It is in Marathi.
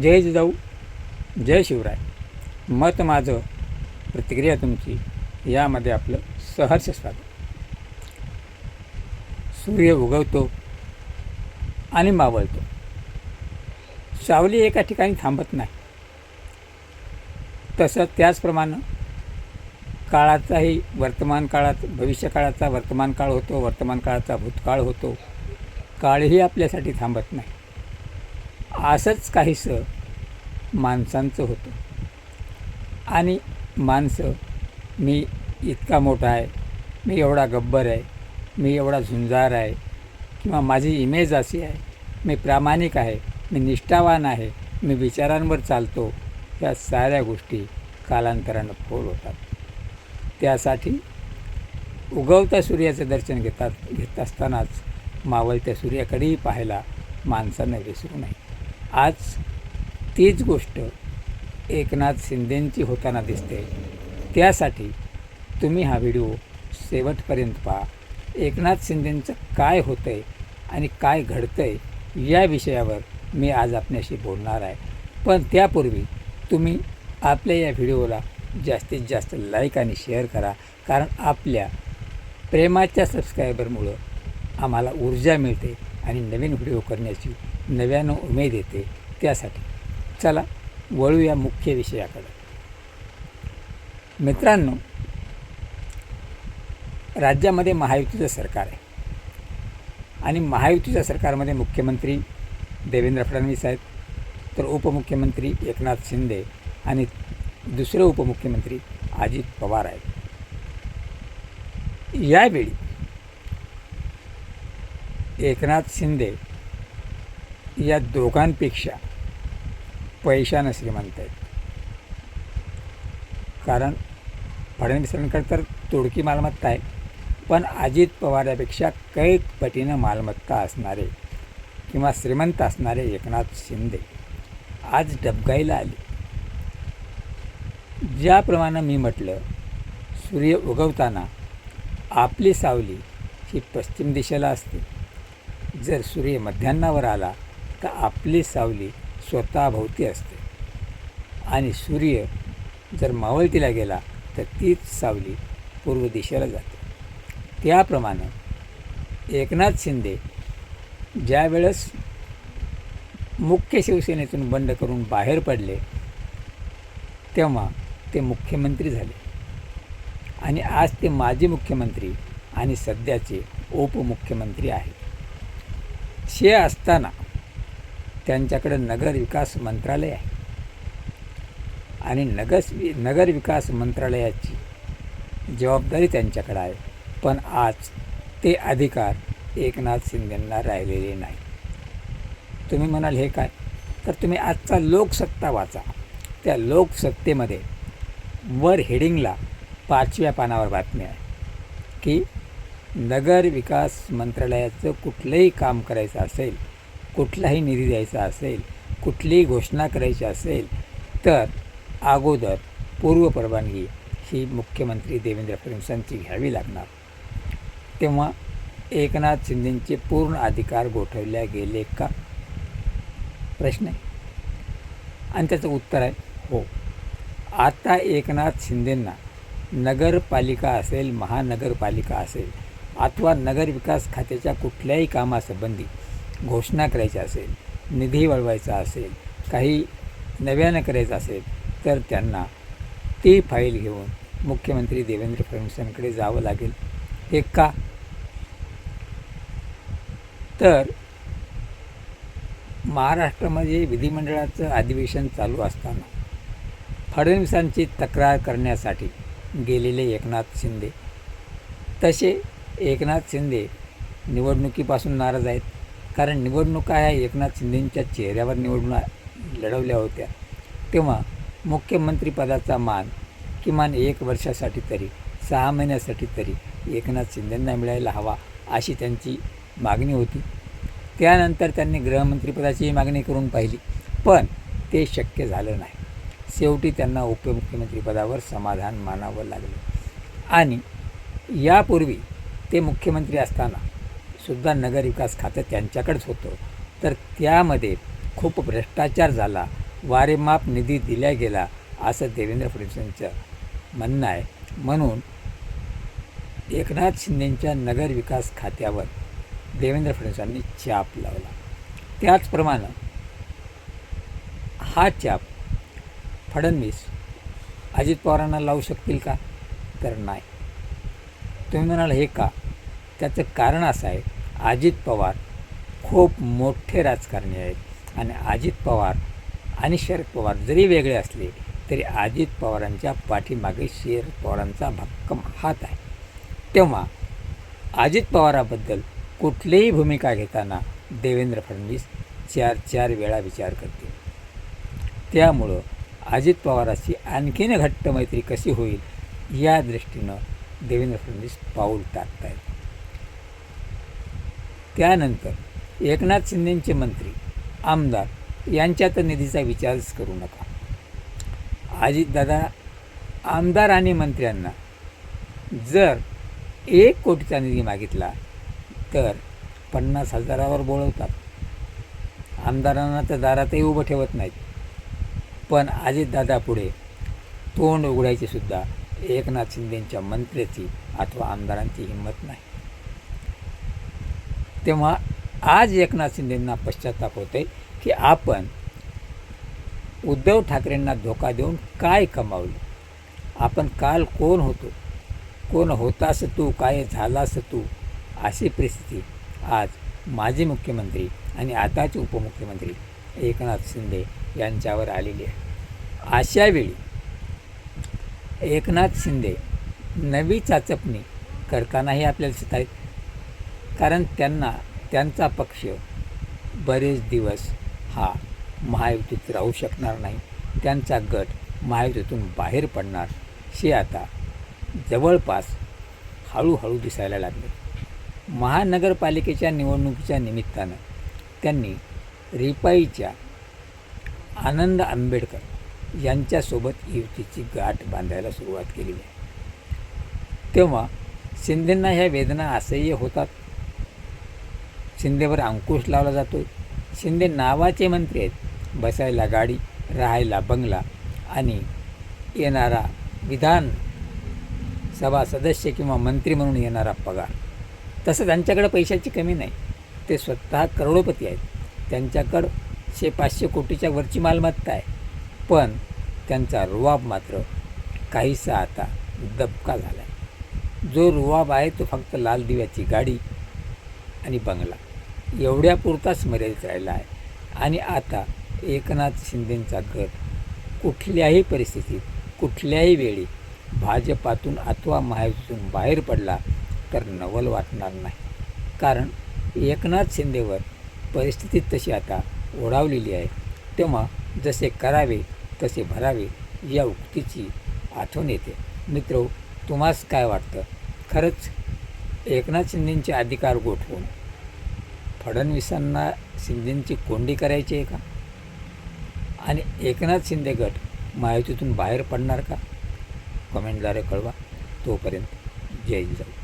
जय जिजाऊ जय शिवराय. मत माझं प्रतिक्रिया तुमची यामध्ये आपलं सहर्ष स्वागत. सूर्य उगवतो आणि मावळतो. सावली एका ठिकाणी थांबत नाही. तसं त्याचप्रमाणे काळाचाही वर्तमान काळात भविष्य काळाचा वर्तमान काळ होतो वर्तमान काळाचा भूतकाळ होतो. काळही आपल्यासाठी थांबत नाही. असंच काहीसं माणसांचं होतं. आणि माणसं मी इतका मोठा आहे मी एवढा गब्बर आहे मी एवढा झुंजार आहे किंवा माझी इमेज अशी आहे मी प्रामाणिक आहे मी निष्ठावान आहे मी विचारांवर चालतो या साऱ्या गोष्टी कालांतरानं फोल होतात. त्यासाठी उगवत्या सूर्याचं दर्शन घेतात घेत असतानाच मावळत्या सूर्याकडेही पाहायला माणसानं विसरू नये. आज तीच गोष्ट एकनाथ शिंदेंची होताना दिसते. त्यासाठी तुम्ही हा व्हिडिओ शेवटपर्यंत पहा. एकनाथ शिंदेंचं काय होतं आहे आणि काय घडतं आहे या विषयावर मी आज आपल्याशी बोलणार आहे. पण त्यापूर्वी तुम्ही आपल्या या व्हिडिओला जास्तीत जास्त लाईक आणि शेअर करा. कारण आपल्या प्रेमाच्या सबस्क्रायबरमुळं आम्हाला ऊर्जा मिळते आणि नवीन व्हिडिओ करण्याची नव्यानं उमेद येते त्यासाठी. चला वळूया मुख्य विषयाकडे. मित्रांनो राज्यामध्ये महायुतीचं सरकार आहे. आणि महायुतीच्या सरकारमध्ये मुख्यमंत्री देवेंद्र फडणवीस आहेत तर उपमुख्यमंत्री एकनाथ शिंदे आणि दुसरे उपमुख्यमंत्री अजित पवार आहेत. यावेळी एकनाथ शिंदे या दोघांपेक्षा पैशानं श्रीमंत आहेत. कारण फडणवीसांकडे तर तोडकी मालमत्ता आहे. पण अजित पवार यापेक्षा कैक पटीनं मालमत्ता असणारे किंवा श्रीमंत असणारे एकनाथ शिंदे आज डबगाईला आले. ज्याप्रमाणे मी म्हटलं सूर्य उगवताना आपली सावली ही पश्चिम दिशेला असते. जर सूर्य मध्यान्नावर आला तर आपली सावली स्वतःभोवती असते. आणि सूर्य जर मावळतीला गेला तर तीच सावली पूर्व दिशेला जाते. त्याप्रमाणे एकनाथ शिंदे ज्यावेळेस मुख्य शिवसेनेतून बंड करून बाहेर पडले तेव्हा ते मुख्यमंत्री झाले. आणि आज ते माजी मुख्यमंत्री आणि सध्याचे उपमुख्यमंत्री आहेत. शे असताना त्यांच्याकडं नगर विकास मंत्रालय आहे. आणि नगस नगर विकास मंत्रालयाची जबाबदारी त्यांच्याकडे आहे. पण आज ते अधिकार एकनाथ शिंदेंना राहिलेले नाही. तुम्ही म्हणाल हे काय? तर तुम्ही आजचा लोकसत्ता वाचा. त्या लोकसत्तेमध्ये वर हेडिंगला पाचव्या पानावर बातमी आहे की नगर विकास मंत्रालयाचं कुठलंही काम करायचं असेल कुठलाही निधी द्यायचा असेल कुठलीही घोषणा करायची असेल तर अगोदर पूर्वपरवानगी ही मुख्यमंत्री देवेंद्र फडणवीसांची घ्यावी लागणार. तेव्हा एकनाथ शिंदेंचे पूर्ण अधिकार गोठवल्या गेले का? प्रश्न आहे. आणि त्याचं उत्तर आहे हो. आता एकनाथ शिंदेंना नगरपालिका असेल महानगरपालिका असेल अथवा नगरविकास खात्याच्या कुठल्याही कामासंबंधी घोषणा करायची असेल निधी वळवायचा असेल काही नव्यानं करायचं असेल तर त्यांना ती फाईल घेऊन मुख्यमंत्री देवेंद्र फडणवीसांकडे जावं लागेल. हे का? तर महाराष्ट्रामध्ये विधिमंडळाचं अधिवेशन चालू असताना फडणवीसांची तक्रार करण्यासाठी गेलेले एकनाथ शिंदे. तसे एकनाथ शिंदे निवडणुकीपासून नाराज आहेत. कारण निवडणुका ह्या एकनाथ शिंदेंच्या चेहऱ्यावर निवडणुका लढवल्या होत्या. तेव्हा मुख्यमंत्रीपदाचा मान किमान एक वर्षासाठी तरी सहा महिन्यासाठी तरी एकनाथ शिंदेंना मिळायला हवा अशी त्यांची मागणी होती. त्यानंतर त्यांनी गृहमंत्रीपदाचीही मागणी करून पाहिली पण ते शक्य झालं नाही. शेवटी त्यांना उपमुख्यमंत्रीपदावर समाधान मानावं लागलं. आणि यापूर्वी ते मुख्यमंत्री असताना सुद्धा नगरविकास खातं त्यांच्याकडेच होतं. तर त्यामध्ये खूप भ्रष्टाचार झाला. वारेमाप निधी दिला गेला असं देवेंद्र फडणवीसांचं म्हणणं आहे. म्हणून एकनाथ शिंदेंच्या नगरविकास खात्यावर देवेंद्र फडणवीसांनी चाप लावला. त्याचप्रमाणे हा चाप फडणवीस अजित पवारांना लावू शकतील का? तर नाही. तुम्ही म्हणाल हे का? त्याचं कारण असं आहे अजित पवार खूप मोठे राजकारणी आहेत. आणि अजित पवार आणि शरद पवार जरी वेगळे असले तरी अजित पवारांच्या पाठीमागे शरद पवारांचा भक्कम हात आहे. तेव्हा अजित पवाराबद्दल कुठलीही भूमिका घेताना देवेंद्र फडणवीस चार चार वेळा विचार करतील. त्यामुळं अजित पवाराची आणखीन घट्ट मैत्री कशी होईल या दृष्टीनं देवेंद्र फडणवीस पाऊल टाकत आहेत त्यानंतर एकनाथ शिंदेंचे मंत्री आमदार यांच्या तर निधीचा विचारच करू नका. अजितदादा आमदार आणि मंत्र्यांना जर एक कोटीचा निधी मागितला तर पन्नास हजारावर बोलवतात. आमदारांना तर दारातही उभं ठेवत नाहीत. पण अजितदादा पुढे तोंड उघडायची सुद्धा एकनाथ शिंदेंच्या मंत्र्याची अथवा आमदारांची हिंमत नाही. तेव्हा आज एकनाथ शिंदेंना पश्चाताप होते की आपण उद्धव ठाकरेंना धोका देऊन काय कमावलं? आपण काल कोण होतो? कोण होतास तू? काय झालास तू? अशी परिस्थिती आज माजी मुख्यमंत्री आणि आताचे उपमुख्यमंत्री एकनाथ शिंदे यांच्यावर आलेली आहे. अशावेळी एकनाथ शिंदे नवी चाचपणी करतानाही आपल्याला दिसत आहेत कारण त्यांना त्यांचा पक्ष बरेच दिवस हा महायुतीत राहू शकणार नाही. त्यांचा गट महायुतीतून बाहेर पडणार हे आता जवळपास हळूहळू दिसायला लागले. महानगरपालिकेच्या निवडणुकीच्या निमित्तानं त्यांनी रिपाईच्या आनंद आंबेडकर यांच्यासोबत युतीची गाठ बांधायला सुरुवात केली. आहे तेव्हा शिंदेंना ह्या वेदना असह्य होतात. शिंदेवर अंकुश लावला जातो शिंदे नावाचे मंत्री आहेत. बसायला गाडी राहायला बंगला आणि येणारा विधान सभा सदस्य किंवा मंत्री म्हणून येणारा पगार. तसं त्यांच्याकडं पैशाची कमी नाही. ते स्वतः करोडोपती आहेत. त्यांच्याकडं शे पाचशे कोटीच्या वरची मालमत्ता आहे. पण त्यांचा रुवाब मात्र काहीसा आता दबका झाला आहे जो रुवाब आहे तो फक्त लाल दिव्याची गाडी आणि बंगला. एवढ्यापुरताच मर्यादित राहिला आहे. आणि आता एकनाथ शिंदेंचा गट कुठल्याही परिस्थितीत कुठल्याही वेळी भाजपातून अथवा महायुतीतून बाहेर पडला तर नवल वाटणार नाही. कारण एकनाथ शिंदेवर परिस्थिती तशी आता ओढावलेली आहे. तेव्हा जसे करावे तसे भरावे या उक्तीची आठवण येते. मित्र तुम्हास काय वाटतं? खरंच एकनाथ शिंदेंचे अधिकार गोठवून फडणवीसांना शिंदेंची कोंडी करायची आहे का? आणि एकनाथ शिंदे गट महायुतीतून बाहेर पडणार का? कमेंटद्वारे कळवा. तोपर्यंत जय जाऊ